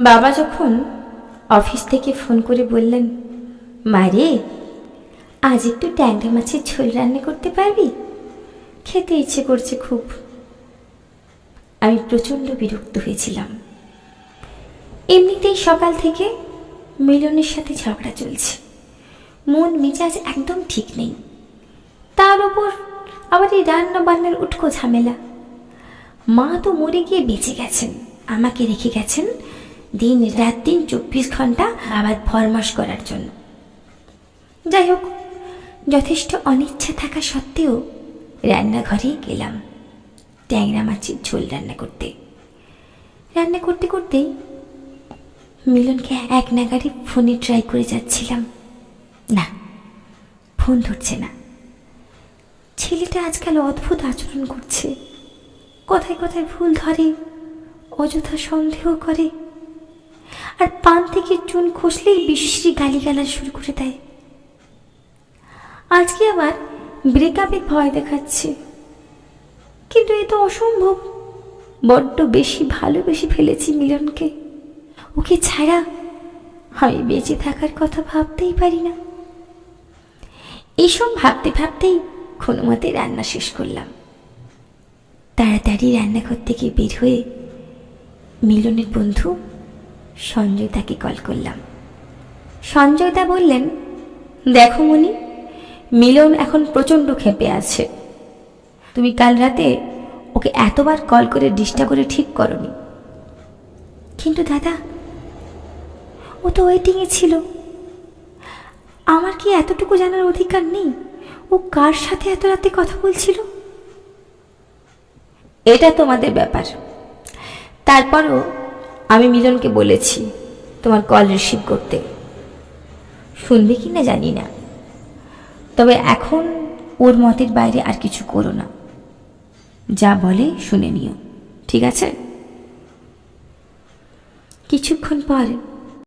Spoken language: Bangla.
বাবা যখন অফিস থেকে ফোন করে বললেন মারে আজ একটু ট্যাংরা মাছের ঝোল রান্না করতে পারবি? খেতে ইচ্ছে করছে খুব। আমি প্রচণ্ড বিরক্ত হয়েছিলাম। এমনিতেই সকাল থেকে মিলনের সাথে ঝগড়া চলছে। মন মেজাজ একদম ঠিক নেই। তার উপর আবার এই রান্না বান্নার উটকো ঝামেলা। মা তো মরে গিয়ে বেঁচে গেছেন, আমাকে রেখে গেছেন দিন, রাত, দিন, চব্বিশ ঘণ্টা আবার ফরমাস করার জন্য। যাই হোক যথেষ্ট অনিচ্ছা থাকা সত্ত্বেও রান্নাঘরেই গেলাম। ট্যাংরা মাছের ঝোল রান্না করতে। রান্না করতে করতেই মিলনকে এক নাগারে ফোনে ট্রাই করে যাচ্ছিলাম। না, ফোন ধরছে না। ছেলেটা আজকাল অদ্ভুত আচরণ করছে। কথায় কথায় ভুল ধরে, অযথা সন্দেহ করে। আর পান থেকে চুন খসলেই বিশ্রী গালিগালা শুরু করে দেয়। আজকে আবার ব্রেকআপে ভয় দেখাচ্ছে। কিন্তু এ তো অসম্ভব। বড্ড বেশি ভালোবেসে ফেলেছি মিলনকে। ওকে ছাড়া আমি বেঁচে থাকার কথা ভাবতেই পারি না। এইসব ভাবতে ভাবতেই কোনো মতে রান্না শেষ করলাম। তাড়াতাড়ি রান্নাঘর থেকে বের হয়ে মিলনের বন্ধু সঞ্জয় তাকে কল করলাম। সঞ্জয় দা বললেন, দেখো মনি মিলন এখন প্রচণ্ড ক্ষেপে আছে। তুমি কাল রাতে ওকে এতবার কল করে ডিস্টার্ব করে ঠিক করনি। কিন্তু দাদা, ও তো ওয়েটিংয়ে ছিল। আমার কি এতটুকু জানার অধিকার নেই? ও কার সাথে এত রাতে কথা বলছিল? এটা তোমাদের ব্যাপার। তারপরও আমি মিলনকে বলেছি তোমার কল রিসিভ করতে। শুনবে কি না জানি না। তবে এখন ওর মতের বাইরে আর কিছু করো না। যা বলে শুনে নিও, ঠিক আছে? কিছুক্ষণ পর